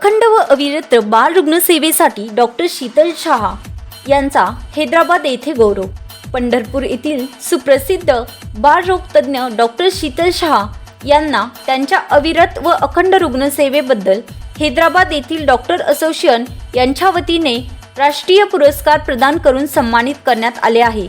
अखंड व अविरत बाल रुग्णसेवेसाठी डॉक्टर शीतल शहा यांचा हैदराबाद येथे गौरव. पंढरपूर येथील सुप्रसिद्ध बालरोगतज्ञ डॉक्टर शीतल शहा यांना त्यांच्या अविरत व अखंड रुग्णसेवेबद्दल हैदराबाद येथील डॉक्टर असोसिएशन यांच्या वतीने राष्ट्रीय पुरस्कार प्रदान करून सन्मानित करण्यात आले आहे.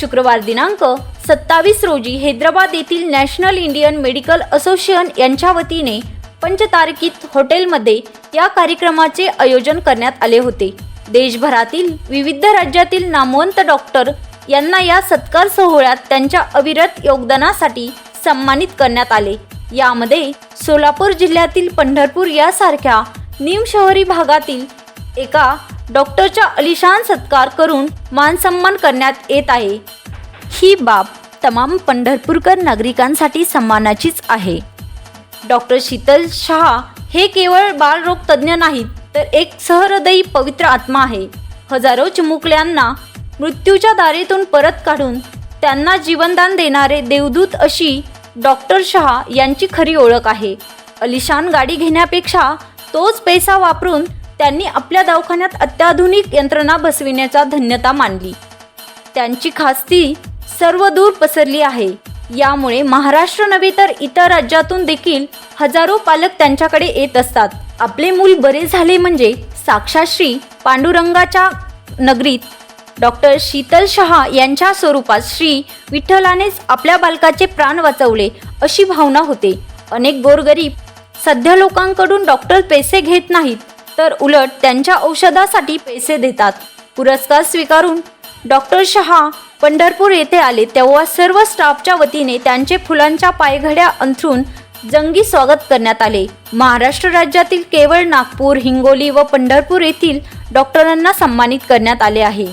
शुक्रवार दिनांक सत्तावीस रोजी हैदराबाद येथील नॅशनल इंडियन मेडिकल असोसिएशन यांच्या वतीने पंचतारकीत हॉटेलमध्ये या कार्यक्रमाचे आयोजन करण्यात आले होते. देशभरातील विविध राज्यातील नामवंत डॉक्टर यांना या सत्कार सोहळ्यात त्यांच्या अविरत योगदानासाठी सन्मानित करण्यात आले. यामध्ये सोलापूर जिल्ह्यातील पंढरपूर यासारख्या निमशहरी भागातील एका डॉक्टरचा अलिशान सत्कार करून मानसन्मान करण्यात येत आहे. ही बाब तमाम पंढरपूरकर नागरिकांसाठी सन्मानाचीच आहे. डॉक्टर शीतल शहा हे केवळ बालरोग तज्ज्ञ नाहीत तर एक सहृदयी पवित्र आत्मा आहे. हजारो चिमुकल्यांना मृत्यूच्या दारीतून परत काढून त्यांना जीवनदान देणारे देवदूत अशी डॉक्टर शहा यांची खरी ओळख आहे. अलिशान गाडी घेण्यापेक्षा तोच पैसा वापरून त्यांनी आपल्या दवाखान्यात अत्याधुनिक यंत्रणा बसविण्याचा धन्यता मानली. त्यांची खास्ती सर्व दूर पसरली आहे. यामुळे महाराष्ट्र नव्हे तर इतर राज्यातून देखील हजारो पालक त्यांच्याकडे येत असतात. आपले मूल बरे झाले म्हणजे साक्षात श्री पांडुरंगाच्या नगरीत डॉक्टर शीतल शहा यांच्या स्वरूपात श्री विठ्ठलानेच आपल्या बालकाचे प्राण वाचवले अशी भावना होते. अनेक गोरगरीब सध्या लोकांकडून डॉक्टर पैसे घेत नाहीत तर उलट त्यांच्या औषधासाठी पैसे देतात. पुरस्कार स्वीकारून डॉक्टर शहा पंढरपूर येथे आले तेव्हा सर्व स्टाफच्या वतीने त्यांचे फुलांच्या पायघड्या अंथरून जंगी स्वागत करण्यात आले. महाराष्ट्र राज्यातील केवळ नागपूर हिंगोली व पंढरपूर येथील डॉक्टरांना सन्मानित करण्यात आले आहे.